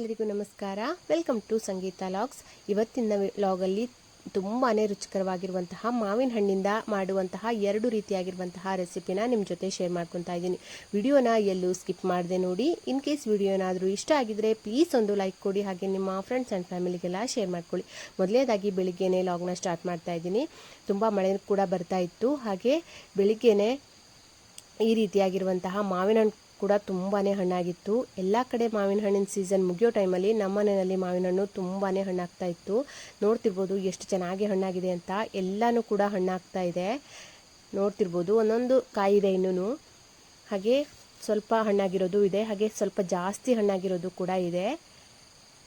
ಎಲ್ಲರಿಗೂ ನಮಸ್ಕಾರ. Welcome to Sangeetha logs ಇವತ್ತಿನ ಲಾಗಲ್ಲಿ ತುಂಬಾ ರುಚಿಕರವಾಗಿರುವಂತಹ ಮಾವಿನ ಹಣ್ಣಿಂದ ಮಾಡುವಂತಹ ಎರಡು ರೀತಿಯಾಗಿರುವಂತಹ ರೆಸಿಪಿನ ನಿಮ್ಮ ಜೊತೆ ಶೇರ್ ಮಾಡ್ಕೊತಾ ಇದ್ದೀನಿ. ವಿಡಿಯೋನ ಎಲ್ಲೂ ಸ್ಕಿಪ್ ಮಾಡದೆ ನೋಡಿ. ಇನ್ ಕೇಸ್ ವಿಡಿಯೋ ಏನಾದರೂ ಇಷ್ಟ ಆಗಿದ್ರೆ ಪ್ಲೀಸ್ ಒಂದು ಲೈಕ್ ಕೊಡಿ, ಹಾಗೆ ನಿಮ್ಮ ಫ್ರೆಂಡ್ಸ್ ಆ್ಯಂಡ್ ಫ್ಯಾಮಿಲಿಗೆಲ್ಲ ಶೇರ್ ಮಾಡ್ಕೊಳ್ಳಿ. ಮೊದಲೇದಾಗಿ ಬೆಳಿಗ್ಗೆನೇ ಲಾಗ್ನ ಸ್ಟಾರ್ಟ್ ಮಾಡ್ತಾ ಇದ್ದೀನಿ. ತುಂಬ ಮಳೆ ಕೂಡ ಬರ್ತಾ ಇತ್ತು. ಹಾಗೆ ಬೆಳಿಗ್ಗೆನೇ ಈ ರೀತಿಯಾಗಿರುವಂತಹ ಮಾವಿನ ಹಣ್ಣು ಕೂಡ ತುಂಬಾ ಹಣ್ಣಾಗಿತ್ತು ಎಲ್ಲ ಕಡೆ ಮಾವಿನ ಹಣ್ಣಿನ ಸೀಸನ್ ಮುಗಿಯೋ ಟೈಮಲ್ಲಿ ನಮ್ಮ ಮನೆಯಲ್ಲಿ ಮಾವಿನ ಹಣ್ಣು ತುಂಬಾ ಹಣ್ಣಾಗ್ತಾ ಇತ್ತು. ನೋಡ್ತಿರ್ಬೋದು ಎಷ್ಟು ಚೆನ್ನಾಗಿ ಹಣ್ಣಾಗಿದೆ ಅಂತ. ಎಲ್ಲನೂ ಕೂಡ ಹಣ್ಣಾಗ್ತಾ ಇದೆ. ನೋಡ್ತಿರ್ಬೋದು ಒಂದೊಂದು ಕಾಯಿ ಇದೆ ಇನ್ನೂ ಹಾಗೆ ಸ್ವಲ್ಪ ಹಣ್ಣಾಗಿರೋದು ಇದೆ. ಹಾಗೆ ಸ್ವಲ್ಪ ಜಾಸ್ತಿ ಹಣ್ಣಾಗಿರೋದು ಕೂಡ ಇದೆ.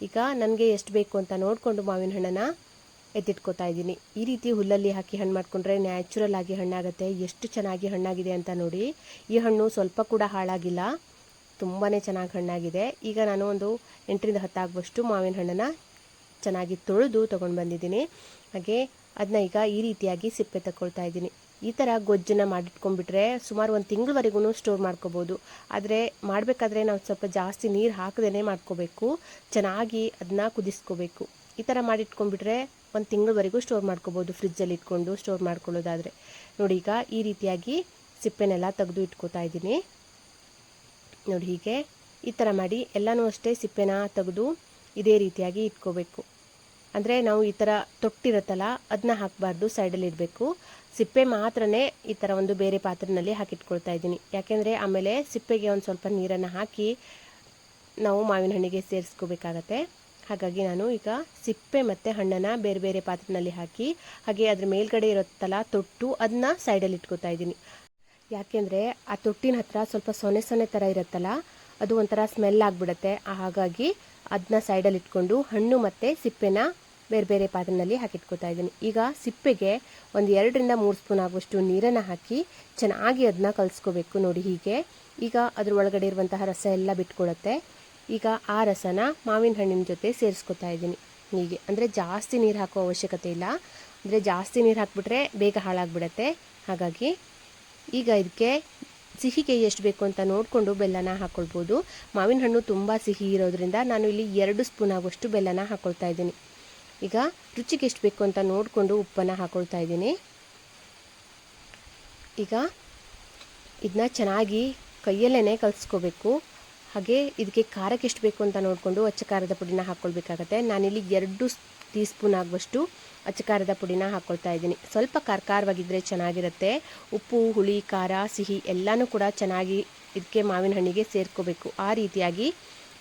ಈಗ ನನಗೆ ಎಷ್ಟು ಬೇಕು ಅಂತ ನೋಡಿಕೊಂಡು ಮಾವಿನ ಹಣ್ಣನ್ನು ಎತ್ತಿಟ್ಕೋತಾ ಇದ್ದೀನಿ. ಈ ರೀತಿ ಹುಲ್ಲಲ್ಲಿ ಹಾಕಿ ಹಣ್ಣು ಮಾಡಿಕೊಂಡ್ರೆ ನ್ಯಾಚುರಲ್ ಆಗಿ ಹಣ್ಣಾಗುತ್ತೆ. ಎಷ್ಟು ಚೆನ್ನಾಗಿ ಹಣ್ಣಾಗಿದೆ ಅಂತ ನೋಡಿ. ಈ ಹಣ್ಣು ಸ್ವಲ್ಪ ಕೂಡ ಹಾಳಾಗಿಲ್ಲ. ತುಂಬಾ ಚೆನ್ನಾಗಿ ಹಣ್ಣಾಗಿದೆ. ಈಗ ನಾನು ಒಂದು ಎಂಟರಿಂದ ಹತ್ತಾಗುವಷ್ಟು ಮಾವಿನ ಹಣ್ಣನ್ನು ಚೆನ್ನಾಗಿ ತೊಳೆದು ತೊಗೊಂಡು ಬಂದಿದ್ದೀನಿ. ಹಾಗೆ ಅದನ್ನ ಈಗ ಈ ರೀತಿಯಾಗಿ ಸಿಪ್ಪೆ ತಗೊಳ್ತಾ ಇದ್ದೀನಿ. ಈ ಥರ ಗೊಜ್ಜನ್ನ ಮಾಡಿಟ್ಕೊಂಡ್ಬಿಟ್ರೆ ಸುಮಾರು ಒಂದು ತಿಂಗಳವರೆಗೂ ಸ್ಟೋರ್ ಮಾಡ್ಕೋಬೋದು. ಆದರೆ ಮಾಡಬೇಕಾದ್ರೆ ನಾವು ಸ್ವಲ್ಪ ಜಾಸ್ತಿ ನೀರು ಹಾಕದೇ ಮಾಡ್ಕೋಬೇಕು. ಚೆನ್ನಾಗಿ ಅದನ್ನ ಕುದಿಸ್ಕೋಬೇಕು. ಈ ಥರ ಮಾಡಿಟ್ಕೊಂಡ್ಬಿಟ್ರೆ ಒಂದು ತಿಂಗಳವರೆಗೂ ಸ್ಟೋರ್ ಮಾಡ್ಕೋಬೋದು ಫ್ರಿಜ್ಜಲ್ಲಿ ಇಟ್ಕೊಂಡು ಸ್ಟೋರ್ ಮಾಡ್ಕೊಳ್ಳೋದಾದರೆ. ನೋಡಿ ಈಗ ಈ ರೀತಿಯಾಗಿ ಸಿಪ್ಪೆನೆಲ್ಲ ತೆಗೆದು ಇಟ್ಕೋತಾ ಇದ್ದೀನಿ. ನೋಡಿ ಹೀಗೆ ಈ ಥರ ಮಾಡಿ ಎಲ್ಲನೂ ಅಷ್ಟೇ ಸಿಪ್ಪೆನ ತೆಗೆದು ಇದೇ ರೀತಿಯಾಗಿ ಇಟ್ಕೋಬೇಕು. ಅಂದರೆ ನಾವು ಈ ಥರ ತೊಟ್ಟಿರುತ್ತಲ್ಲ ಅದನ್ನ ಹಾಕಬಾರ್ದು, ಸೈಡಲ್ಲಿ ಇಡಬೇಕು. ಸಿಪ್ಪೆ ಮಾತ್ರನೇ ಈ ಥರ ಒಂದು ಬೇರೆ ಪಾತ್ರೆಯಲ್ಲಿ ಹಾಕಿಟ್ಕೊಳ್ತಾ ಇದ್ದೀನಿ. ಯಾಕೆಂದರೆ ಆಮೇಲೆ ಸಿಪ್ಪೆಗೆ ಒಂದು ಸ್ವಲ್ಪ ನೀರನ್ನು ಹಾಕಿ ನಾವು ಮಾವಿನ ಹಣ್ಣಿಗೆ ಸೇರಿಸ್ಕೋಬೇಕಾಗತ್ತೆ. ಹಾಗಾಗಿ ನಾನು ಈಗ ಸಿಪ್ಪೆ ಮತ್ತು ಹಣ್ಣನ್ನು ಬೇರೆ ಬೇರೆ ಪಾತ್ರೆಯಲ್ಲಿ ಹಾಕಿ, ಹಾಗೆ ಅದ್ರ ಮೇಲ್ಗಡೆ ಇರುತ್ತಲ್ಲ ತೊಟ್ಟು ಅದನ್ನ ಸೈಡಲ್ಲಿ ಇಟ್ಕೋತಾ ಇದ್ದೀನಿ. ಯಾಕೆಂದರೆ ಆ ತೊಟ್ಟಿನ ಹತ್ರ ಸ್ವಲ್ಪ ಸೊನೆ ಸೊನೆ ಥರ ಇರುತ್ತಲ್ಲ, ಅದು ಒಂಥರ ಸ್ಮೆಲ್ ಆಗಿಬಿಡುತ್ತೆ. ಹಾಗಾಗಿ ಅದನ್ನ ಸೈಡಲ್ಲಿ ಇಟ್ಕೊಂಡು ಹಣ್ಣು ಮತ್ತು ಸಿಪ್ಪೆನ ಬೇರೆ ಬೇರೆ ಪಾತ್ರೆಯಲ್ಲಿ ಹಾಕಿಟ್ಕೋತಾ ಇದ್ದೀನಿ. ಈಗ ಸಿಪ್ಪೆಗೆ ಒಂದು ಎರಡರಿಂದ ಮೂರು ಸ್ಪೂನ್ ಆಗುವಷ್ಟು ನೀರನ್ನು ಹಾಕಿ ಚೆನ್ನಾಗಿ ಅದನ್ನ ಕಲಿಸ್ಕೋಬೇಕು ನೋಡಿ ಹೀಗೆ. ಈಗ ಅದ್ರ ಒಳಗಡೆ ಇರುವಂತಹ ರಸ ಎಲ್ಲ ಬಿಟ್ಕೊಳುತ್ತೆ. ಈಗ ಆ ರಸನ ಮಾವಿನ ಹಣ್ಣಿನ ಜೊತೆ ಸೇರಿಸ್ಕೊತಾ ಇದ್ದೀನಿ. ಹೀಗೆ. ಅಂದರೆ ಜಾಸ್ತಿ ನೀರು ಹಾಕೋ ಅವಶ್ಯಕತೆ ಇಲ್ಲ. ಅಂದರೆ ಜಾಸ್ತಿ ನೀರು ಹಾಕಿಬಿಟ್ರೆ ಬೇಗ ಹಾಳಾಗ್ಬಿಡತ್ತೆ. ಹಾಗಾಗಿ ಈಗ ಇದಕ್ಕೆ ಸಿಹಿಗೆ ಎಷ್ಟು ಬೇಕು ಅಂತ ನೋಡಿಕೊಂಡು ಬೆಲ್ಲನ ಹಾಕ್ಕೊಳ್ಬೋದು ಮಾವಿನ ಹಣ್ಣು ತುಂಬ ಸಿಹಿ ಇರೋದ್ರಿಂದ ನಾನು ಇಲ್ಲಿ ಎರಡು ಸ್ಪೂನ್ ಆಗುವಷ್ಟು ಬೆಲ್ಲನ ಹಾಕ್ಕೊಳ್ತಾ ಇದ್ದೀನಿ. ಈಗ ರುಚಿಗೆ ಎಷ್ಟು ಬೇಕು ಅಂತ ನೋಡಿಕೊಂಡು ಉಪ್ಪನ್ನು ಹಾಕ್ಕೊಳ್ತಾ ಇದ್ದೀನಿ. ಈಗ ಇದನ್ನ ಚೆನ್ನಾಗಿ ಕೈಯಲ್ಲೇ ಕಲಿಸ್ಕೋಬೇಕು. ಹಾಗೆ ಇದಕ್ಕೆ ಖಾರಕ್ಕೆ ಎಷ್ಟು ಬೇಕು ಅಂತ ನೋಡಿಕೊಂಡು ಅಚ್ಚ ಖಾರದ ಪುಡಿನ ಹಾಕ್ಕೊಳ್ಬೇಕಾಗತ್ತೆ. ನಾನಿಲ್ಲಿ ಎರಡು ಟೀ ಸ್ಪೂನ್ ಆಗುವಷ್ಟು ಅಚ್ಚ ಖಾರದ ಪುಡಿನ ಹಾಕ್ಕೊಳ್ತಾ ಇದ್ದೀನಿ. ಸ್ವಲ್ಪ ಖಾರ ಖಾರವಾಗಿದ್ದರೆ ಚೆನ್ನಾಗಿರುತ್ತೆ. ಉಪ್ಪು, ಹುಳಿ, ಖಾರ, ಸಿಹಿ ಎಲ್ಲನೂ ಕೂಡ ಚೆನ್ನಾಗಿ ಇದಕ್ಕೆ ಮಾವಿನ ಹಣ್ಣಿಗೆ ಸೇರ್ಕೋಬೇಕು. ಆ ರೀತಿಯಾಗಿ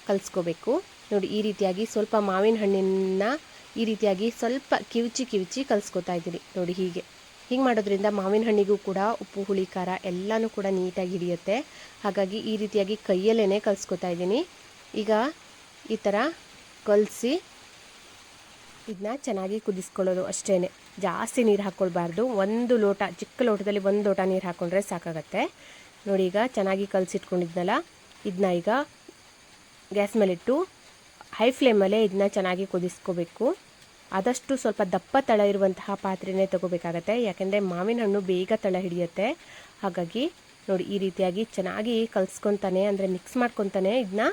ಕಲಿಸ್ಕೋಬೇಕು. ನೋಡಿ, ಈ ರೀತಿಯಾಗಿ ಸ್ವಲ್ಪ ಮಾವಿನ ಹಣ್ಣಿನ ಈ ರೀತಿಯಾಗಿ ಸ್ವಲ್ಪ ಕಿವುಚಿ ಕಿವುಚಿ ಕಲಿಸ್ಕೊತಾ ಇದ್ದೀನಿ. ನೋಡಿ, ಹೀಗೆ. ಹೀಗೆ ಮಾಡೋದ್ರಿಂದ ಮಾವಿನ ಹಣ್ಣಿಗೂ ಕೂಡ ಉಪ್ಪು, ಹುಳಿ, ಖಾರ ಎಲ್ಲನೂ ಕೂಡ ನೀಟಾಗಿ ಹಿಡಿಯುತ್ತೆ. ಹಾಗಾಗಿ ಈ ರೀತಿಯಾಗಿ ಕೈಯಲ್ಲೇ ಕಲಿಸ್ಕೊತಾ ಇದ್ದೀನಿ. ಈಗ ಈ ಥರ ಕಲಸಿ ಇದನ್ನ ಚೆನ್ನಾಗಿ ಕುದಿಸ್ಕೊಳ್ಳೋದು ಅಷ್ಟೇ ಜಾಸ್ತಿ ನೀರು ಹಾಕ್ಕೊಳ್ಬಾರ್ದು ಒಂದು ಲೋಟ, ಚಿಕ್ಕ ಲೋಟದಲ್ಲಿ ಒಂದು ಲೋಟ ನೀರು ಹಾಕ್ಕೊಂಡ್ರೆ ಸಾಕಾಗತ್ತೆ. ನೋಡಿ ಈಗ ಚೆನ್ನಾಗಿ ಕಲಸಿಟ್ಕೊಂಡಿದ್ನಲ್ಲ ಇದನ್ನ ಈಗ ಗ್ಯಾಸ್ ಮೇಲಿಟ್ಟು ಹೈ ಫ್ಲೇಮಲ್ಲೇ ಇದನ್ನ ಚೆನ್ನಾಗಿ ಕುದಿಸ್ಕೋಬೇಕು. ಆದಷ್ಟು ಸ್ವಲ್ಪ ದಪ್ಪ ತಳ ಇರುವಂತಹ ಪಾತ್ರೆನೇ ತಗೋಬೇಕಾಗತ್ತೆ. ಯಾಕೆಂದರೆ ಮಾವಿನ ಹಣ್ಣು ಬೇಗ ತಳ ಹಿಡಿಯುತ್ತೆ. ಹಾಗಾಗಿ ನೋಡಿ, ಈ ರೀತಿಯಾಗಿ ಚೆನ್ನಾಗಿ ಕಲಿಸ್ಕೊತಾನೆ, ಅಂದರೆ ಮಿಕ್ಸ್ ಮಾಡ್ಕೊತಾನೆ ಇದನ್ನ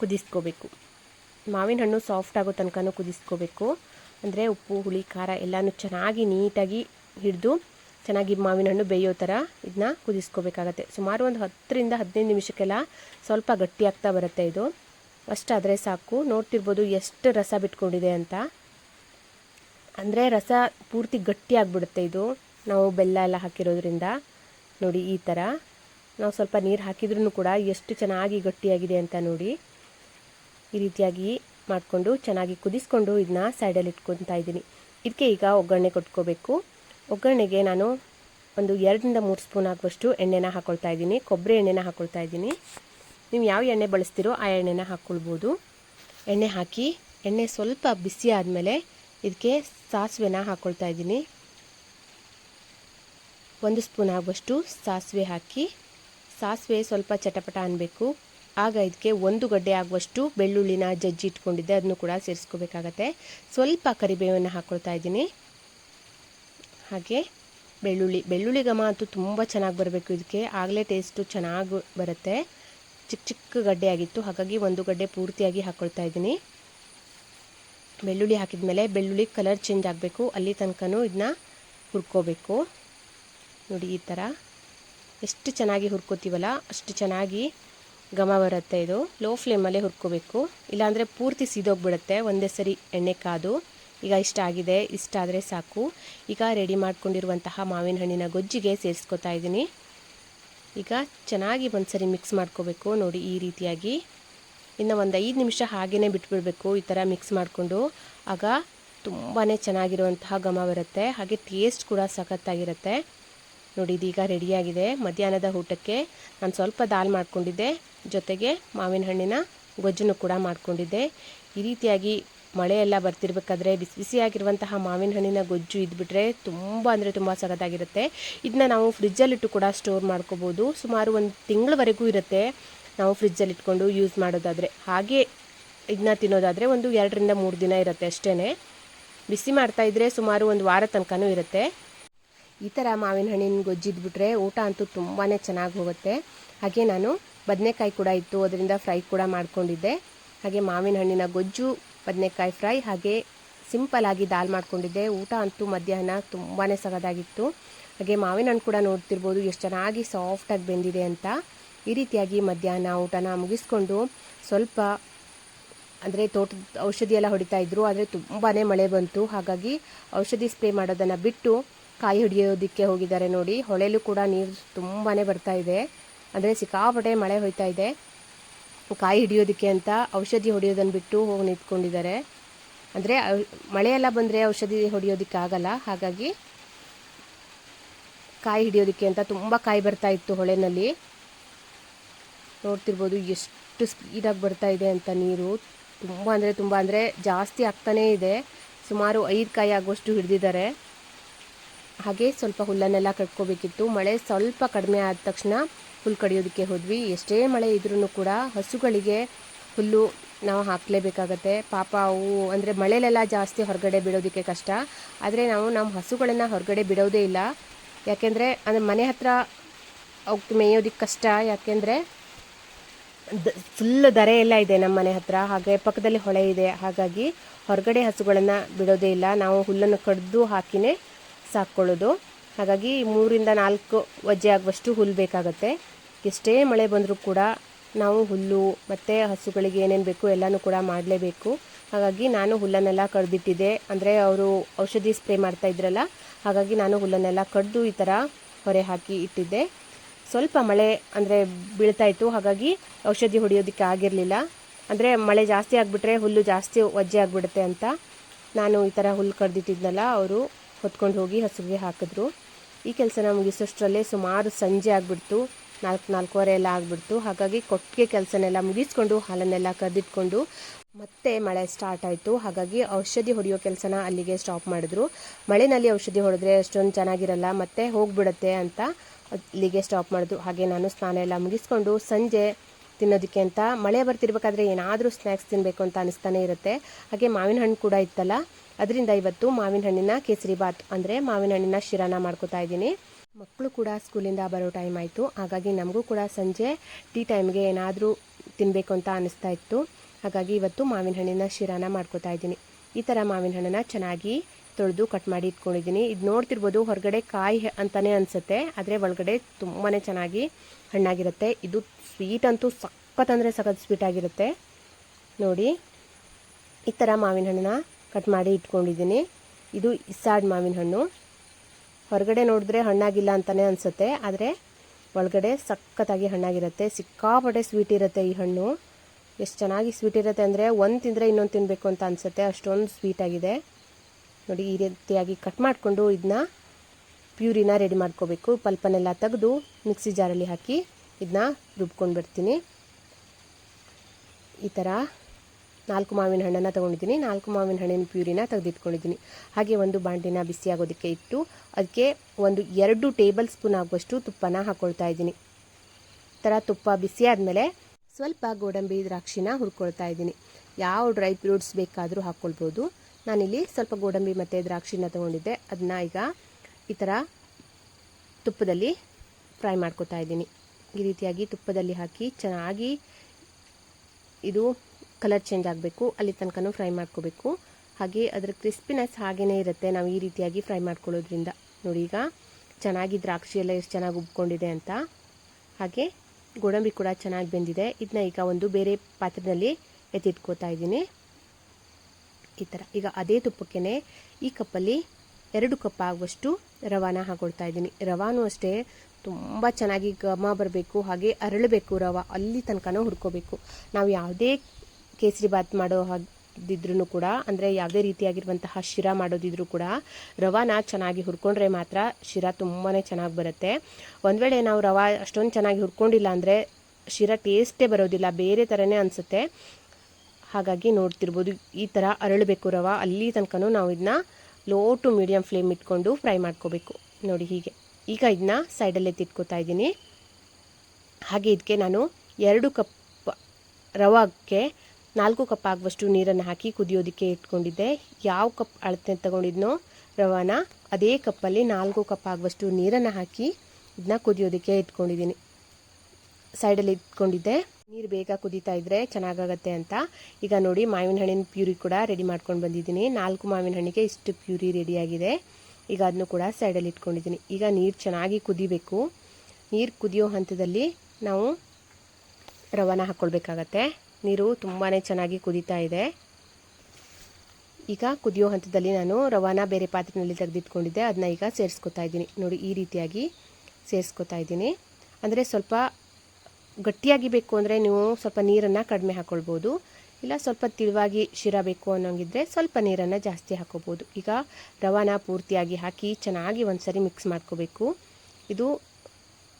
ಕುದಿಸ್ಕೋಬೇಕು. ಮಾವಿನ ಹಣ್ಣು ಸಾಫ್ಟ್ ಆಗೋ ತನಕನೂ ಕುದಿಸ್ಕೋಬೇಕು. ಅಂದರೆ ಉಪ್ಪು, ಹುಳಿ, ಖಾರ ಎಲ್ಲನೂ ಚೆನ್ನಾಗಿ ನೀಟಾಗಿ ಹಿಡಿದು ಚೆನ್ನಾಗಿ ಮಾವಿನ ಹಣ್ಣು ಬೇಯೋ ಥರ ಇದನ್ನ ಕುದಿಸ್ಕೋಬೇಕಾಗತ್ತೆ. ಸುಮಾರು ಒಂದು ಹತ್ತರಿಂದ ಹದಿನೈದು ನಿಮಿಷಕ್ಕೆಲ್ಲ ಸ್ವಲ್ಪ ಗಟ್ಟಿಯಾಗ್ತಾ ಬರುತ್ತೆ ಇದು. ಅಷ್ಟಾದರೆ ಸಾಕು. ನೋಡ್ತಿರ್ಬೋದು ಎಷ್ಟು ರಸ ಬಿಟ್ಕೊಂಡಿದೆ ಅಂತ. ಅಂದರೆ ರಸ ಪೂರ್ತಿ ಗಟ್ಟಿ ಆಗಿಬಿಡುತ್ತೆ ಇದು. ನಾವು ಬೆಲ್ಲ ಎಲ್ಲ ಹಾಕಿರೋದ್ರಿಂದ. ನೋಡಿ, ಈ ಥರ ನಾವು ಸ್ವಲ್ಪ ನೀರು ಹಾಕಿದ್ರೂ ಕೂಡ ಎಷ್ಟು ಚೆನ್ನಾಗಿ ಗಟ್ಟಿಯಾಗಿದೆ ಅಂತ ನೋಡಿ. ಈ ರೀತಿಯಾಗಿ ಮಾಡಿಕೊಂಡು ಚೆನ್ನಾಗಿ ಕುದಿಸ್ಕೊಂಡು ಇದನ್ನ ಸೈಡಲ್ಲಿ ಇಟ್ಕೊತಾ ಇದ್ದೀನಿ. ಇದಕ್ಕೆ ಈಗ ಒಗ್ಗರಣೆ ಕೊಟ್ಕೋಬೇಕು. ಒಗ್ಗರಣೆಗೆ ನಾನು ಒಂದು ಎರಡರಿಂದ ಮೂರು ಸ್ಪೂನ್ ಆಗುವಷ್ಟು ಎಣ್ಣೆನ ಹಾಕ್ಕೊಳ್ತಾ ಇದ್ದೀನಿ. ಕೊಬ್ಬರಿ ಎಣ್ಣೆನ ಹಾಕ್ಕೊಳ್ತಾ ಇದ್ದೀನಿ. ನೀವು ಯಾವ ಎಣ್ಣೆ ಬಳಸ್ತೀರೋ ಆ ಎಣ್ಣೆನ ಹಾಕ್ಕೊಳ್ಬೋದು ಎಣ್ಣೆ ಹಾಕಿ, ಎಣ್ಣೆ ಸ್ವಲ್ಪ ಬಿಸಿ ಆದಮೇಲೆ ಇದಕ್ಕೆ ಸಾಸಿವೆನ ಹಾಕ್ಕೊಳ್ತಾ ಇದ್ದೀನಿ. ಒಂದು ಸ್ಪೂನ್ ಆಗುವಷ್ಟು ಸಾಸಿವೆ ಹಾಕಿ, ಸಾಸಿವೆ ಸ್ವಲ್ಪ ಚಟಪಟ ಅನ್ನಬೇಕು ಆಗ ಇದಕ್ಕೆ ಒಂದು ಗಡ್ಡೆ ಆಗುವಷ್ಟು ಬೆಳ್ಳುಳ್ಳಿನ ಜಜ್ಜಿ ಇಟ್ಕೊಂಡಿದ್ದೆ, ಅದನ್ನು ಕೂಡ ಸೇರಿಸ್ಕೋಬೇಕಾಗತ್ತೆ. ಸ್ವಲ್ಪ ಕರಿಬೇವನ್ನು ಹಾಕ್ಕೊಳ್ತಾ ಇದ್ದೀನಿ. ಹಾಗೆ ಬೆಳ್ಳುಳ್ಳಿ ಬೆಳ್ಳುಳ್ಳಿ ಘಮ ಅಂತೂ ತುಂಬ ಚೆನ್ನಾಗಿ ಬರಬೇಕು ಇದಕ್ಕೆ. ಆಗಲೇ ಟೇಸ್ಟು ಚೆನ್ನಾಗಿ ಬರುತ್ತೆ. ಚಿಕ್ಕ ಚಿಕ್ಕ ಗಡ್ಡೆ ಆಗಿತ್ತು ಹಾಗಾಗಿ ಒಂದು ಗಡ್ಡೆ ಪೂರ್ತಿಯಾಗಿ ಹಾಕ್ಕೊಳ್ತಾ ಇದ್ದೀನಿ. ಬೆಳ್ಳುಳ್ಳಿ ಹಾಕಿದ ಮೇಲೆ ಬೆಳ್ಳುಳ್ಳಿ ಕಲರ್ ಚೇಂಜ್ ಆಗಬೇಕು. ಅಲ್ಲಿ ತನಕನೂ ಇದನ್ನ ಹುರ್ಕೋಬೇಕು. ನೋಡಿ ಈ ಥರ ಎಷ್ಟು ಚೆನ್ನಾಗಿ ಹುರ್ಕೋತೀವಲ್ಲ, ಅಷ್ಟು ಚೆನ್ನಾಗಿ ಘಮ ಬರುತ್ತೆ ಇದು. ಲೋ ಫ್ಲೇಮಲ್ಲೇ ಹುರ್ಕೋಬೇಕು. ಇಲ್ಲಾಂದರೆ ಪೂರ್ತಿ ಸೀದೋಗ್ಬಿಡುತ್ತೆ. ಒಂದೇ ಸರಿ ಎಣ್ಣೆ ಕಾದು. ಈಗ ಇಷ್ಟ ಆಗಿದೆ. ಇಷ್ಟ ಆದರೆ ಸಾಕು. ಈಗ ರೆಡಿ ಮಾಡ್ಕೊಂಡಿರುವಂತಹ ಮಾವಿನ ಹಣ್ಣಿನ ಗೊಜ್ಜಿಗೆ ಸೇರಿಸ್ಕೊತಾ ಇದ್ದೀನಿ. ಈಗ ಚೆನ್ನಾಗಿ ಒಂದು ಸರಿ ಮಿಕ್ಸ್ ಮಾಡ್ಕೋಬೇಕು. ನೋಡಿ ಈ ರೀತಿಯಾಗಿ. ಇನ್ನು ಒಂದು ಐದು ನಿಮಿಷ ಹಾಗೇ ಬಿಟ್ಬಿಡಬೇಕು, ಈ ಥರ ಮಿಕ್ಸ್ ಮಾಡಿಕೊಂಡು. ಆಗ ತುಂಬಾ ಚೆನ್ನಾಗಿರುವಂತಹ ಘಮ ಬರುತ್ತೆ. ಹಾಗೆ ಟೇಸ್ಟ್ ಕೂಡ ಸಖತ್ತಾಗಿರುತ್ತೆ. ನೋಡಿ, ಇದೀಗ ರೆಡಿಯಾಗಿದೆ ಮಧ್ಯಾಹ್ನದ ಊಟಕ್ಕೆ ನಾನು ಸ್ವಲ್ಪ ದಾಲ್ ಮಾಡಿಕೊಂಡಿದ್ದೆ. ಜೊತೆಗೆ ಮಾವಿನ ಹಣ್ಣಿನ ಗೊಜ್ಜನ್ನು ಕೂಡ ಮಾಡಿಕೊಂಡಿದ್ದೆ. ಈ ರೀತಿಯಾಗಿ ಮಳೆ ಎಲ್ಲ ಬರ್ತಿರ್ಬೇಕಾದ್ರೆ ಬಿಸಿ ಬಿಸಿಯಾಗಿರುವಂತಹ ಮಾವಿನ ಹಣ್ಣಿನ ಗೊಜ್ಜು ಇದ್ಬಿಟ್ರೆ ತುಂಬ ಅಂದರೆ ತುಂಬ ಸಖತ್ತಾಗಿರುತ್ತೆ. ಇದನ್ನ ನಾವು ಫ್ರಿಜ್ಜಲ್ಲಿಟ್ಟು ಕೂಡ ಸ್ಟೋರ್ ಮಾಡ್ಕೋಬೋದು. ಸುಮಾರು ಒಂದು ತಿಂಗಳವರೆಗೂ ಇರುತ್ತೆ. ನಾವು ಫ್ರಿಜ್ಜಲ್ಲಿ ಇಟ್ಕೊಂಡು ಯೂಸ್ ಮಾಡೋದಾದರೆ. ಹಾಗೆ ಇದನ್ನ ತಿನ್ನೋದಾದರೆ ಒಂದು ಎರಡರಿಂದ ಮೂರು ದಿನ ಇರುತ್ತೆ ಅಷ್ಟೇ ಬಿಸಿ ಮಾಡ್ತಾಯಿದ್ರೆ ಸುಮಾರು ಒಂದು ವಾರ ತನಕನೂ ಇರುತ್ತೆ. ಈ ಥರ ಮಾವಿನ ಹಣ್ಣಿನ ಗೊಜ್ಜಿದ್ಬಿಟ್ರೆ ಊಟ ಅಂತೂ ತುಂಬಾ ಚೆನ್ನಾಗಿ ಹೋಗುತ್ತೆ. ಹಾಗೆ ನಾನು ಬದನೆಕಾಯಿ ಕೂಡ ಇತ್ತು, ಅದರಿಂದ ಫ್ರೈ ಕೂಡ ಮಾಡ್ಕೊಂಡಿದ್ದೆ. ಹಾಗೆ ಮಾವಿನ ಹಣ್ಣಿನ ಗೊಜ್ಜು, ಬದನೆಕಾಯಿ ಫ್ರೈ, ಹಾಗೆ ಸಿಂಪಲ್ ಆಗಿ ದಾಲ್ ಮಾಡ್ಕೊಂಡಿದ್ದೆ. ಊಟ ಅಂತೂ ಮಧ್ಯಾಹ್ನ ತುಂಬಾ ಸಗದಾಗಿತ್ತು. ಹಾಗೆ ಮಾವಿನ ಹಣ್ಣು ಕೂಡ ನೋಡ್ತಿರ್ಬೋದು, ಎಷ್ಟು ಚೆನ್ನಾಗಿ ಸಾಫ್ಟಾಗಿ ಬೆಂದಿದೆ ಅಂತ. ಈ ರೀತಿಯಾಗಿ ಮಧ್ಯಾಹ್ನ ಊಟನ ಮುಗಿಸ್ಕೊಂಡು ಸ್ವಲ್ಪ, ಅಂದರೆ ತೋಟದ ಔಷಧಿ ಎಲ್ಲ ಹೊಡಿತಾ ಇದ್ರು. ಆದರೆ ತುಂಬಾ ಮಳೆ ಬಂತು. ಹಾಗಾಗಿ ಔಷಧಿ ಸ್ಪ್ರೇ ಮಾಡೋದನ್ನು ಬಿಟ್ಟು ಕಾಯಿ ಹಿಡಿಯೋದಕ್ಕೆ ಹೋಗಿದ್ದಾರೆ ನೋಡಿ. ಹೊಳೆಯಲ್ಲೂ ಕೂಡ ನೀರು ತುಂಬಾ ಬರ್ತಾ ಇದೆ. ಅಂದರೆ ಸಿಕ್ಕಾಪಟ್ಟೆ ಮಳೆ ಹೋಯ್ತಾ ಇದೆ. ಕಾಯಿ ಹಿಡಿಯೋದಕ್ಕೆ ಅಂತ ಔಷಧಿ ಹೊಡೆಯೋದನ್ನು ಬಿಟ್ಟು ಹೋಗಿ ನಿಂತ್ಕೊಂಡಿದ್ದಾರೆ. ಅಂದರೆ ಮಳೆಯೆಲ್ಲ ಬಂದರೆ ಔಷಧಿ ಹೊಡೆಯೋದಕ್ಕೆ ಆಗಲ್ಲ. ಹಾಗಾಗಿ ಕಾಯಿ ಹಿಡಿಯೋದಕ್ಕೆ ಅಂತ ತುಂಬ ಕಾಯಿ ಬರ್ತಾ ಇತ್ತು ಹೊಳೆನಲ್ಲಿ. ನೋಡ್ತಿರ್ಬೋದು ಎಷ್ಟು ಸ್ಪೀಡಾಗಿ ಬರ್ತಾ ಇದೆ ಅಂತ ನೀರು. ತುಂಬ ಅಂದರೆ ತುಂಬ ಅಂದರೆ ಜಾಸ್ತಿ ಆಗ್ತಾನೇ ಇದೆ. ಸುಮಾರು ಐದು ಕಾಯಿ ಆಗುವಷ್ಟು ಹಿಡಿದಿದ್ದಾರೆ. ಹಾಗೆ ಸ್ವಲ್ಪ ಹುಲ್ಲನ್ನೆಲ್ಲ ಕಟ್ಕೋಬೇಕಿತ್ತು ಮಳೆ ಸ್ವಲ್ಪ ಕಡಿಮೆ ಆದ ತಕ್ಷಣ ಹುಲ್ಲು ಕಡಿಯೋದಕ್ಕೆ ಹೋದ್ವಿ. ಎಷ್ಟೇ ಮಳೆ ಇದ್ರೂ ಕೂಡ ಹಸುಗಳಿಗೆ ಹುಲ್ಲು ನಾವು ಹಾಕಲೇಬೇಕಾಗತ್ತೆ. ಪಾಪ ಅವು ಅಂದರೆ ಮಳೆಲೆಲ್ಲ ಜಾಸ್ತಿ ಹೊರಗಡೆ ಬಿಡೋದಕ್ಕೆ ಕಷ್ಟ. ಆದರೆ ನಾವು ನಮ್ಮ ಹಸುಗಳನ್ನು ಹೊರಗಡೆ ಬಿಡೋದೇ ಇಲ್ಲ. ಯಾಕೆಂದರೆ ಅಂದರೆ ಮನೆ ಹತ್ರ ಅವಕ್ಕೆ ಮೇಯೋದಕ್ಕೆ ಕಷ್ಟ. ಯಾಕೆಂದರೆ ಫುಲ್ ದರೆ ಎಲ್ಲ ಇದೆ ನಮ್ಮ ಮನೆ ಹತ್ರ. ಹಾಗೆ ಪಕ್ಕದಲ್ಲಿ ಹೊಳೆ ಇದೆ. ಹಾಗಾಗಿ ಹೊರಗಡೆ ಹಸುಗಳನ್ನು ಬಿಡೋದೇ ಇಲ್ಲ. ನಾವು ಹುಲ್ಲನ್ನು ಕಡ್ದು ಹಾಕಿನೇ ಸಾಕ್ಕೊಳ್ಳೋದು. ಹಾಗಾಗಿ ಮೂರಿಂದ ನಾಲ್ಕು ವಜ್ಜೆ ಆಗುವಷ್ಟು ಹುಲ್ಲು ಬೇಕಾಗುತ್ತೆ. ಎಷ್ಟೇ ಮಳೆ ಬಂದರೂ ಕೂಡ ನಾವು ಹುಲ್ಲು ಮತ್ತು ಹಸುಗಳಿಗೆ ಏನೇನು ಬೇಕು ಎಲ್ಲನೂ ಕೂಡ ಮಾಡಲೇಬೇಕು. ಹಾಗಾಗಿ ನಾನು ಹುಲ್ಲನ್ನೆಲ್ಲ ಕಡ್ದಿಟ್ಟಿದ್ದೆ ಅಂದರೆ ಅವರು ಔಷಧಿ ಸ್ಪ್ರೇ ಮಾಡ್ತಾ ಇದ್ರಲ್ಲ, ಹಾಗಾಗಿ ನಾನು ಹುಲ್ಲನ್ನೆಲ್ಲ ಕಡ್ದು ಈ ಥರ ಹೊರೆ ಹಾಕಿ ಇಟ್ಟಿದ್ದೆ. ಸ್ವಲ್ಪ ಮಳೆ ಅಂದರೆ ಬೀಳ್ತಾ ಇತ್ತು. ಹಾಗಾಗಿ ಔಷಧಿ ಹೊಡೆಯೋದಕ್ಕೆ ಆಗಿರಲಿಲ್ಲ. ಅಂದರೆ ಮಳೆ ಜಾಸ್ತಿ ಆಗಿಬಿಟ್ರೆ ಹುಲ್ಲು ಜಾಸ್ತಿ ವಜ್ಜೆ ಆಗಿಬಿಡುತ್ತೆ ಅಂತ ನಾನು ಈ ಥರ ಹುಲ್ಲು ಕಡ್ದಿಟ್ಟಿದ್ನಲ್ಲ, ಅವರು ಹೊತ್ಕೊಂಡು ಹೋಗಿ ಹಸುಗೆ ಹಾಕಿದ್ರು. ಈ ಕೆಲಸನ ಮುಗಿಸೋಷ್ಟರಲ್ಲೇ ಸುಮಾರು ಸಂಜೆ ಆಗಿಬಿಡ್ತು. ನಾಲ್ಕು, ನಾಲ್ಕೂವರೆ ಎಲ್ಲ ಆಗಿಬಿಡ್ತು. ಹಾಗಾಗಿ ಕೊಟ್ಟಿಗೆ ಕೆಲಸನೆಲ್ಲ ಮುಗಿಸ್ಕೊಂಡು ಹಾಲನ್ನೆಲ್ಲ ಕರೆದಿಟ್ಕೊಂಡು ಮತ್ತೆ ಮಳೆ ಸ್ಟಾರ್ಟ್ ಆಯಿತು. ಹಾಗಾಗಿ ಔಷಧಿ ಹೊಡೆಯೋ ಕೆಲಸನ ಅಲ್ಲಿಗೆ ಸ್ಟಾಪ್ ಮಾಡಿದ್ರು. ಮಳೆನಲ್ಲಿ ಔಷಧಿ ಹೊಡೆದ್ರೆ ಅಷ್ಟೊಂದು ಚೆನ್ನಾಗಿರಲ್ಲ, ಮತ್ತೆ ಹೋಗ್ಬಿಡುತ್ತೆ ಅಂತ ಅಲ್ಲಿಗೆ ಸ್ಟಾಪ್ ಮಾಡಿದ್ರು. ಹಾಗೆ ನಾನು ಸ್ನಾನ ಎಲ್ಲ ಮುಗಿಸ್ಕೊಂಡು ಸಂಜೆ ತಿನ್ನೋದಕ್ಕೆ ಅಂತ ಮಳೆ ಬರ್ತಿರ್ಬೇಕಾದ್ರೆ ಏನಾದರೂ ಸ್ನ್ಯಾಕ್ಸ್ ತಿನ್ನಬೇಕು ಅಂತ ಅನಿಸ್ತಾನೆ ಇರುತ್ತೆ. ಹಾಗೆ ಮಾವಿನ ಹಣ್ಣು ಕೂಡ ಇತ್ತಲ್ಲ, ಅದರಿಂದ ಇವತ್ತು ಮಾವಿನ ಹಣ್ಣಿನ ಕೇಸರಿ ಬಾತ್ ಅಂದರೆ ಮಾವಿನ ಹಣ್ಣಿನ ಶಿರಾನ ಮಾಡ್ಕೋತಾ ಇದ್ದೀನಿ. ಮಕ್ಕಳು ಕೂಡ ಸ್ಕೂಲಿಂದ ಬರೋ ಟೈಮ್ ಆಯಿತು. ಹಾಗಾಗಿ ನಮಗೂ ಕೂಡ ಸಂಜೆ ಟೀ ಟೈಮ್ಗೆ ಏನಾದರೂ ತಿನ್ನಬೇಕು ಅಂತ ಅನಿಸ್ತಾ ಇತ್ತು. ಹಾಗಾಗಿ ಇವತ್ತು ಮಾವಿನ ಹಣ್ಣಿನ ಶಿರಾನ ಮಾಡ್ಕೋತಾ ಇದ್ದೀನಿ. ಈ ಥರ ಮಾವಿನ ಹಣ್ಣನ್ನು ಚೆನ್ನಾಗಿ ತೊಳೆದು ಕಟ್ ಮಾಡಿ ಇಟ್ಕೊಂಡಿದ್ದೀನಿ. ಇದು ನೋಡ್ತಿರ್ಬೋದು ಹೊರಗಡೆ ಕಾಯಿ ಅಂತಲೇ ಅನಿಸುತ್ತೆ, ಆದರೆ ಒಳಗಡೆ ತುಂಬಾ ಚೆನ್ನಾಗಿ ಹಣ್ಣಾಗಿರುತ್ತೆ. ಇದು ಸ್ವೀಟ್ ಅಂತೂ ಸಖತ್ ಅಂದರೆ ಸಖತ್ ಸ್ವೀಟ್ ಆಗಿರುತ್ತೆ. ನೋಡಿ, ಈ ಥರ ಮಾವಿನ ಹಣ್ಣನ್ನ ಕಟ್ ಮಾಡಿ ಇಟ್ಕೊಂಡಿದ್ದೀನಿ. ಇದು ಇಸ್ಸಾಡ್ ಮಾವಿನ ಹಣ್ಣು. ಹೊರಗಡೆ ನೋಡಿದ್ರೆ ಹಣ್ಣಾಗಿಲ್ಲ ಅಂತಲೇ ಅನಿಸುತ್ತೆ, ಆದರೆ ಒಳಗಡೆ ಸಖತ್ತಾಗಿ ಹಣ್ಣಾಗಿರುತ್ತೆ. ಸಿಕ್ಕಾಪಟ್ಟೆ ಸ್ವೀಟ್ ಇರುತ್ತೆ ಈ ಹಣ್ಣು. ಎಷ್ಟು ಚೆನ್ನಾಗಿ ಸ್ವೀಟ್ ಇರುತ್ತೆ ಅಂದರೆ ಒಂದು ತಿಂದರೆ ಇನ್ನೊಂದು ತಿನ್ನಬೇಕು ಅಂತ ಅನಿಸುತ್ತೆ. ಅಷ್ಟೊಂದು ಸ್ವೀಟಾಗಿದೆ ನೋಡಿ, ಈ ರೀತಿಯಾಗಿ ಕಟ್ ಮಾಡಿಕೊಂಡು ಇದನ್ನ ಪ್ಯೂರಿನ ರೆಡಿ ಮಾಡ್ಕೋಬೇಕು. ಪಲ್ಪನೆಲ್ಲ ತೆಗೆದು ಮಿಕ್ಸಿ ಜಾರಲ್ಲಿ ಹಾಕಿ ಇದನ್ನ ರುಬ್ಕೊಂಡು ಬಿಡ್ತೀನಿ. ಈ ಥರ ನಾಲ್ಕು ಮಾವಿನ ಹಣ್ಣನ್ನು ತೊಗೊಂಡಿದ್ದೀನಿ. ನಾಲ್ಕು ಮಾವಿನ ಹಣ್ಣಿನ ಪ್ಯೂರಿನ ತೆಗೆದಿಟ್ಕೊಂಡಿದ್ದೀನಿ. ಹಾಗೆ ಒಂದು ಬಾಂಡಿನ ಬಿಸಿ ಆಗೋದಕ್ಕೆ ಇಟ್ಟು ಅದಕ್ಕೆ ಒಂದು ಎರಡು ಟೇಬಲ್ ಸ್ಪೂನ್ ಆಗುವಷ್ಟು ತುಪ್ಪನ ಹಾಕ್ಕೊಳ್ತಾ ಇದ್ದೀನಿ. ಈ ಥರ ತುಪ್ಪ ಬಿಸಿ ಆದಮೇಲೆ ಸ್ವಲ್ಪ ಗೋಡಂಬಿ ದ್ರಾಕ್ಷಿನ ಹುರ್ಕೊಳ್ತಾ ಇದ್ದೀನಿ. ಯಾವ ಡ್ರೈ ಫ್ರೂಟ್ಸ್ ಬೇಕಾದರೂ ಹಾಕ್ಕೊಳ್ಬೋದು ನಾನಿಲ್ಲಿ ಸ್ವಲ್ಪ ಗೋಡಂಬಿ ಮತ್ತು ದ್ರಾಕ್ಷಿನ ತೊಗೊಂಡಿದ್ದೆ. ಅದನ್ನ ಈಗ ಈ ಥರ ತುಪ್ಪದಲ್ಲಿ ಫ್ರೈ ಮಾಡ್ಕೊತಾ ಇದ್ದೀನಿ. ಈ ರೀತಿಯಾಗಿ ತುಪ್ಪದಲ್ಲಿ ಹಾಕಿ ಚೆನ್ನಾಗಿ ಇದು ಕಲರ್ ಚೇಂಜ್ ಆಗಬೇಕು. ಅಲ್ಲಿ ತನಕನೂ ಫ್ರೈ ಮಾಡ್ಕೋಬೇಕು. ಹಾಗೆ ಅದರ ಕ್ರಿಸ್ಪಿನೆಸ್ ಹಾಗೇ ಇರುತ್ತೆ. ನಾವು ಈ ರೀತಿಯಾಗಿ ಫ್ರೈ ಮಾಡ್ಕೊಳ್ಳೋದ್ರಿಂದ. ನೋಡಿ ಈಗ ಚೆನ್ನಾಗಿ ದ್ರಾಕ್ಷಿ ಎಲ್ಲ ಎಷ್ಟು ಚೆನ್ನಾಗಿ ಉಬ್ಕೊಂಡಿದೆ ಅಂತ. ಹಾಗೆ ಗೋಡಂಬಿ ಕೂಡ ಚೆನ್ನಾಗಿ ಬೆಂದಿದೆ. ಇದನ್ನ ಈಗ ಒಂದು ಬೇರೆ ಪಾತ್ರದಲ್ಲಿ ಎತ್ತಿಟ್ಕೋತಾ ಇದ್ದೀನಿ. ಈ ಥರ. ಈಗ ಅದೇ ತುಪ್ಪಕ್ಕೇ ಈ ಕಪ್ಪಲ್ಲಿ ಎರಡು ಕಪ್ ಆಗುವಷ್ಟು ರವಾನ ಹಾಕೊಳ್ತಾ ಇದ್ದೀನಿ. ರವಾನು ಅಷ್ಟೇ ತುಂಬ ಚೆನ್ನಾಗಿ ಘಮ ಬರಬೇಕು, ಹಾಗೆ ಅರಳಬೇಕು ರವ. ಅಲ್ಲಿ ತನಕನೂ ಹುರ್ಕೋಬೇಕು. ನಾವು ಯಾವುದೇ ಕೇಸರಿ ಬಾತ್ ಮಾಡೋ ಹಾಗಿದ್ರೂ ಕೂಡ, ಅಂದರೆ ಯಾವುದೇ ರೀತಿಯಾಗಿರುವಂತಹ ಶಿರಾ ಮಾಡೋದಿದ್ರೂ ಕೂಡ, ರವಾನ ಚೆನ್ನಾಗಿ ಹುರ್ಕೊಂಡ್ರೆ ಮಾತ್ರ ಶಿರಾ ತುಂಬಾ ಚೆನ್ನಾಗಿ ಬರುತ್ತೆ. ಒಂದು ವೇಳೆ ನಾವು ರವ ಅಷ್ಟೊಂದು ಚೆನ್ನಾಗಿ ಹುರ್ಕೊಂಡಿಲ್ಲ ಅಂದರೆ ಶಿರಾ ಟೇಸ್ಟೇ ಬರೋದಿಲ್ಲ. ಬೇರೆ ಥರನೇ ಅನಿಸುತ್ತೆ. ಹಾಗಾಗಿ ನೋಡ್ತಿರ್ಬೋದು. ಈ ಥರ ಅರಳಬೇಕು ರವ. ಅಲ್ಲಿ ತನಕ ನಾವು ಇದನ್ನ ಲೋ ಟು ಮೀಡಿಯಮ್ ಫ್ಲೇಮ್ ಇಟ್ಕೊಂಡು ಫ್ರೈ ಮಾಡ್ಕೋಬೇಕು. ನೋಡಿ ಹೀಗೆ. ಈಗ ಇದನ್ನ ಸೈಡಲ್ಲೇ ತಿಟ್ಕೋತಾ ಇದ್ದೀನಿ. ಹಾಗೆ ಇದಕ್ಕೆ ನಾನು ಎರಡು ಕಪ್ ರವಾಕ್ಕೆ ನಾಲ್ಕು ಕಪ್ ಆಗುವಷ್ಟು ನೀರನ್ನು ಹಾಕಿ ಕುದಿಯೋದಕ್ಕೆ ಇಟ್ಕೊಂಡಿದ್ದೆ. ಯಾವ ಕಪ್ ಅಳತೆ ತಗೊಂಡಿದ್ನೋ ರವಾನ, ಅದೇ ಕಪ್ಪಲ್ಲಿ ನಾಲ್ಕು ಕಪ್ ಆಗುವಷ್ಟು ನೀರನ್ನು ಹಾಕಿ ಇದನ್ನ ಕುದಿಯೋದಕ್ಕೆ ಇಟ್ಕೊಂಡಿದ್ದೀನಿ. ಸೈಡಲ್ಲಿ ಇಟ್ಕೊಂಡಿದ್ದೆ. ನೀರು ಬೇಗ ಕುದೀತಾ ಇದ್ದರೆ ಚೆನ್ನಾಗಾಗತ್ತೆ ಅಂತ. ಈಗ ನೋಡಿ ಮಾವಿನ ಹಣ್ಣಿನ ಪ್ಯೂರಿ ಕೂಡ ರೆಡಿ ಮಾಡ್ಕೊಂಡು ಬಂದಿದ್ದೀನಿ. ನಾಲ್ಕು ಮಾವಿನ ಹಣ್ಣಿಗೆ ಇಷ್ಟು ಪ್ಯೂರಿ ರೆಡಿಯಾಗಿದೆ ಈಗ ಅದನ್ನು ಕೂಡ ಸೈಡಲ್ಲಿ ಇಟ್ಕೊಂಡಿದ್ದೀನಿ. ಈಗ ನೀರು ಚೆನ್ನಾಗಿ ಕುದಿಬೇಕು. ನೀರು ಕುದಿಯೋ ಹಂತದಲ್ಲಿ ನಾವು ರವಾನ ಹಾಕ್ಕೊಳ್ಬೇಕಾಗತ್ತೆ ನೀರು ತುಂಬಾ ಚೆನ್ನಾಗಿ ಕುದೀತಾ ಇದೆ. ಈಗ ಕುದಿಯೋ ಹಂತದಲ್ಲಿ ನಾನು ರವಾನ ಬೇರೆ ಪಾತ್ರೆಯಲ್ಲಿ ತೆಗೆದಿಟ್ಕೊಂಡಿದ್ದೆ. ಅದನ್ನ ಈಗ ಸೇರಿಸ್ಕೊತಾ ಇದ್ದೀನಿ. ನೋಡಿ ಈ ರೀತಿಯಾಗಿ ಸೇರಿಸ್ಕೊತಾ ಇದ್ದೀನಿ. ಅಂದರೆ ಸ್ವಲ್ಪ ಗಟ್ಟಿಯಾಗಿ ಬೇಕು ಅಂದರೆ ನೀವು ಸ್ವಲ್ಪ ನೀರನ್ನು ಕಡಿಮೆ ಹಾಕ್ಕೊಳ್ಬೋದು ಇಲ್ಲ ಸ್ವಲ್ಪ ತಿಳುವಾಗಿ ಶಿರ ಬೇಕು ಅನ್ನೋಂಗಿದ್ರೆ ಸ್ವಲ್ಪ ನೀರನ್ನು ಜಾಸ್ತಿ ಹಾಕೋಬೋದು. ಈಗ ರವಾನ ಪೂರ್ತಿಯಾಗಿ ಹಾಕಿ ಚೆನ್ನಾಗಿ ಒಂದ್ಸರಿ ಮಿಕ್ಸ್ ಮಾಡ್ಕೋಬೇಕು. ಇದು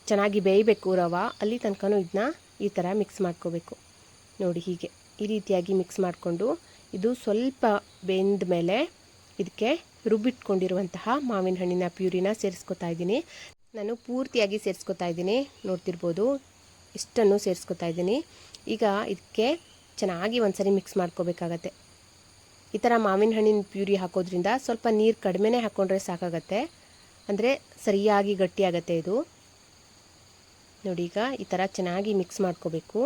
ಚೆನ್ನಾಗಿ ಬೇಯಬೇಕು ರವ. ಅಲ್ಲಿ ತನಕನೂ ಇದನ್ನ ಈ ಥರ ಮಿಕ್ಸ್ ಮಾಡ್ಕೋಬೇಕು. ನೋಡಿ ಹೀಗೆ. ಈ ರೀತಿಯಾಗಿ ಮಿಕ್ಸ್ ಮಾಡಿಕೊಂಡು ಇದು ಸ್ವಲ್ಪ ಬೆಂದ ಮೇಲೆ ಇದಕ್ಕೆ ರುಬ್ಬಿಟ್ಕೊಂಡಿರುವಂತಹ ಮಾವಿನ ಹಣ್ಣಿನ ಪ್ಯೂರಿನ ಸೇರಿಸ್ಕೊತಾ ಇದ್ದೀನಿ. ನಾನು ಪೂರ್ತಿಯಾಗಿ ಸೇರಿಸ್ಕೊತಾ ಇದ್ದೀನಿ. ನೋಡ್ತಿರ್ಬೋದು ಇಷ್ಟನ್ನು ಸೇರಿಸ್ಕೊತಾ ಇದ್ದೀನಿ. ಈಗ ಇದಕ್ಕೆ ಚೆನ್ನಾಗಿ ಒಂದ್ಸರಿ ಮಿಕ್ಸ್ ಮಾಡ್ಕೋಬೇಕಾಗತ್ತೆ. ಈ ಥರ ಮಾವಿನ ಹಣ್ಣಿನ ಪ್ಯೂರಿ ಹಾಕೋದ್ರಿಂದ ಸ್ವಲ್ಪ ನೀರು ಕಡಿಮೆನೇ ಹಾಕ್ಕೊಂಡ್ರೆ ಸಾಕಾಗತ್ತೆ. ಅಂದರೆ ಸರಿಯಾಗಿ ಗಟ್ಟಿಯಾಗತ್ತೆ ಇದು. ನೋಡಿ ಈಗ ಈ ಥರ ಚೆನ್ನಾಗಿ ಮಿಕ್ಸ್ ಮಾಡ್ಕೋಬೇಕು.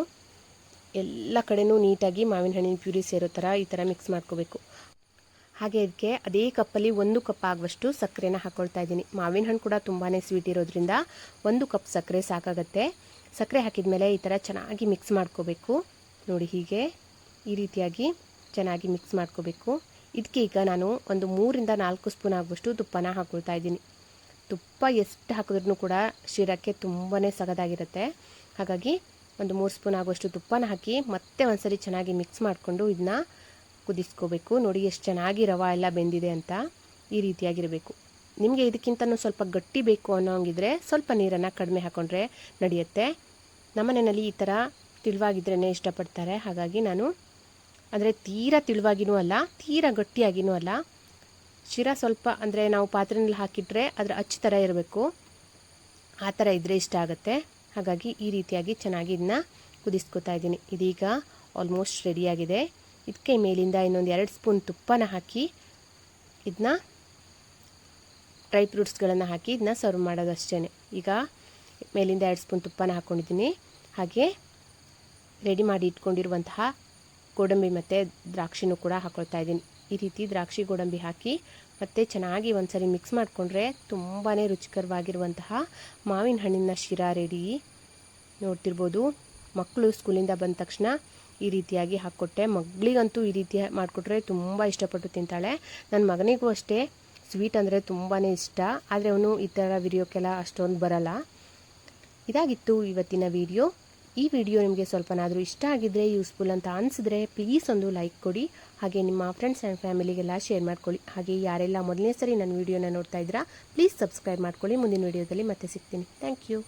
ಎಲ್ಲ ಕಡೆನೂ ನೀಟಾಗಿ ಮಾವಿನ ಹಣ್ಣಿನ ಪ್ಯೂರಿ ಸೇರೋ ಥರ ಈ ಥರ ಮಿಕ್ಸ್ ಮಾಡ್ಕೋಬೇಕು. ಹಾಗೆ ಇದಕ್ಕೆ ಅದೇ ಕಪ್ಪಲ್ಲಿ ಒಂದು ಕಪ್ ಆಗುವಷ್ಟು ಸಕ್ಕರೆನ ಹಾಕ್ಕೊಳ್ತಾ ಇದ್ದೀನಿ. ಮಾವಿನ ಹಣ್ಣು ಕೂಡ ತುಂಬಾ ಸ್ವೀಟ್ ಇರೋದ್ರಿಂದ ಒಂದು ಕಪ್ ಸಕ್ಕರೆ ಸಾಕಾಗತ್ತೆ. ಸಕ್ಕರೆ ಹಾಕಿದ ಮೇಲೆ ಈ ಥರ ಚೆನ್ನಾಗಿ ಮಿಕ್ಸ್ ಮಾಡ್ಕೋಬೇಕು. ನೋಡಿ ಹೀಗೆ ಈ ರೀತಿಯಾಗಿ ಚೆನ್ನಾಗಿ ಮಿಕ್ಸ್ ಮಾಡ್ಕೋಬೇಕು. ಇದಕ್ಕೆ ಈಗ ನಾನು ಒಂದು ಮೂರಿಂದ ನಾಲ್ಕು ಸ್ಪೂನ್ ಆಗುವಷ್ಟು ತುಪ್ಪನ ಹಾಕ್ಕೊಳ್ತಾ ಇದ್ದೀನಿ. ತುಪ್ಪ ಎಷ್ಟು ಹಾಕಿದ್ರೂ ಕೂಡ ಶಿರಕ್ಕೆ ತುಂಬಾ ಸಗದಾಗಿರುತ್ತೆ. ಹಾಗಾಗಿ ಒಂದು ಮೂರು ಸ್ಪೂನ್ ಆಗುವಷ್ಟು ತುಪ್ಪನ ಹಾಕಿ ಮತ್ತೆ ಒಂದ್ಸರಿ ಚೆನ್ನಾಗಿ ಮಿಕ್ಸ್ ಮಾಡಿಕೊಂಡು ಇದನ್ನ ಕುದಿಸ್ಕೋಬೇಕು. ನೋಡಿ ಎಷ್ಟು ಚೆನ್ನಾಗಿ ರವೆ ಎಲ್ಲ ಬೆಂದಿದೆ ಅಂತ ಈ ರೀತಿಯಾಗಿರಬೇಕು. ನಿಮಗೆ ಇದಕ್ಕಿಂತನೂ ಸ್ವಲ್ಪ ಗಟ್ಟಿ ಬೇಕು ಅನ್ನೋಂಗಿದ್ರೆ ಸ್ವಲ್ಪ ನೀರನ್ನು ಕಡಿಮೆ ಹಾಕ್ಕೊಂಡ್ರೆ ನಡೆಯುತ್ತೆ. ನಮ್ಮನೆಯಲ್ಲಿ ಈ ಥರ ತಿಳುವಾಗಿದ್ರೇ ಇಷ್ಟಪಡ್ತಾರೆ. ಹಾಗಾಗಿ ನಾನು ಅಂದರೆ ತೀರಾ ತಿಳುವಾಗಿನೂ ಅಲ್ಲ, ತೀರಾ ಗಟ್ಟಿಯಾಗಿನೂ ಅಲ್ಲ. ಶಿರ ಸ್ವಲ್ಪ ಅಂದರೆ ನಾವು ಪಾತ್ರೆನಲ್ಲಿ ಹಾಕಿಟ್ರೆ ಅದರ ಅಚ್ಚು ಥರ ಇರಬೇಕು. ಆ ಥರ ಇದ್ದರೆ ಇಷ್ಟ ಆಗುತ್ತೆ. ಹಾಗಾಗಿ ಈ ರೀತಿಯಾಗಿ ಚೆನ್ನಾಗಿ ಇದನ್ನ ಕುದಿಸ್ಕೊತಾ ಇದ್ದೀನಿ. ಇದೀಗ ಆಲ್ಮೋಸ್ಟ್ ರೆಡಿಯಾಗಿದೆ ಇದಕ್ಕೆ ಮೇಲಿಂದ ಇನ್ನೊಂದು ಎರಡು ಸ್ಪೂನ್ ತುಪ್ಪನ ಹಾಕಿ ಇದನ್ನ ಡ್ರೈ ಫ್ರೂಟ್ಸ್ಗಳನ್ನು ಹಾಕಿ ಇದನ್ನ ಸರ್ವ್ ಮಾಡೋದು ಅಷ್ಟೇ ಈಗ ಮೇಲಿಂದ ಎರಡು ಸ್ಪೂನ್ ತುಪ್ಪನ ಹಾಕ್ಕೊಂಡಿದ್ದೀನಿ ಹಾಗೆ ರೆಡಿ ಮಾಡಿ ಇಟ್ಕೊಂಡಿರುವಂತಹ ಗೋಡಂಬಿ ಮತ್ತು ದ್ರಾಕ್ಷಿನೂ ಕೂಡ ಹಾಕ್ಕೊಳ್ತಾ ಇದ್ದೀನಿ. ಈ ರೀತಿ ದ್ರಾಕ್ಷಿ, ಗೋಡಂಬಿ ಹಾಕಿ ಮತ್ತು ಚೆನ್ನಾಗಿ ಒಂದ್ಸರಿ ಮಿಕ್ಸ್ ಮಾಡಿಕೊಂಡ್ರೆ ತುಂಬಾ ರುಚಿಕರವಾಗಿರುವಂತಹ ಮಾವಿನ ಹಣ್ಣಿನ ಶಿರಾ ರೆಡಿ. ನೋಡ್ತಿರ್ಬೋದು, ಮಕ್ಕಳು ಸ್ಕೂಲಿಂದ ಬಂದ ತಕ್ಷಣ ಈ ರೀತಿಯಾಗಿ ಹಾಕ್ಕೊಟ್ಟೆ ಮಗಳಿಗಂತೂ ಈ ರೀತಿ ಮಾಡಿಕೊಟ್ರೆ ತುಂಬ ಇಷ್ಟಪಟ್ಟು ತಿಂತಾಳೆ. ನನ್ನ ಮಗನಿಗೂ ಅಷ್ಟೇ. ಸ್ವೀಟ್ ಅಂದರೆ ತುಂಬಾ ಇಷ್ಟ. ಆದರೆ ಅವನು ಈ ಥರ ವಿಡಿಯೋಕ್ಕೆಲ್ಲ ಅಷ್ಟೊಂದು ಬರಲ್ಲ. ಇದಾಗಿತ್ತು ಇವತ್ತಿನ ವಿಡಿಯೋ. ಈ ವಿಡಿಯೋ ನಿಮಗೆ ಸ್ವಲ್ಪನಾದರೂ ಇಷ್ಟ ಆಗಿದ್ದರೆ ಯೂಸ್ಫುಲ್ ಅಂತ ಅನಿಸಿದ್ರೆ ಪ್ಲೀಸ್ ಒಂದು ಲೈಕ್ ಕೊಡಿ. ಹಾಗೆ ನಿಮ್ಮ ಫ್ರೆಂಡ್ಸ್ ಆ್ಯಂಡ್ ಫ್ಯಾಮಿಲಿಗೆಲ್ಲ ಶೇರ್ ಮಾಡ್ಕೊಳ್ಳಿ. ಹಾಗೆ ಯಾರೆಲ್ಲ ಮೊದಲನೇ ಸರಿ ನನ್ನ ವಿಡಿಯೋನ ನೋಡ್ತಾ ಇದ್ದೀರಾ ಪ್ಲೀಸ್ ಸಬ್ಸ್ಕ್ರೈಬ್ ಮಾಡ್ಕೊಳ್ಳಿ. ಮುಂದಿನ ವಿಡಿಯೋದಲ್ಲಿ ಮತ್ತೆ ಸಿಗ್ತೀನಿ. Thank you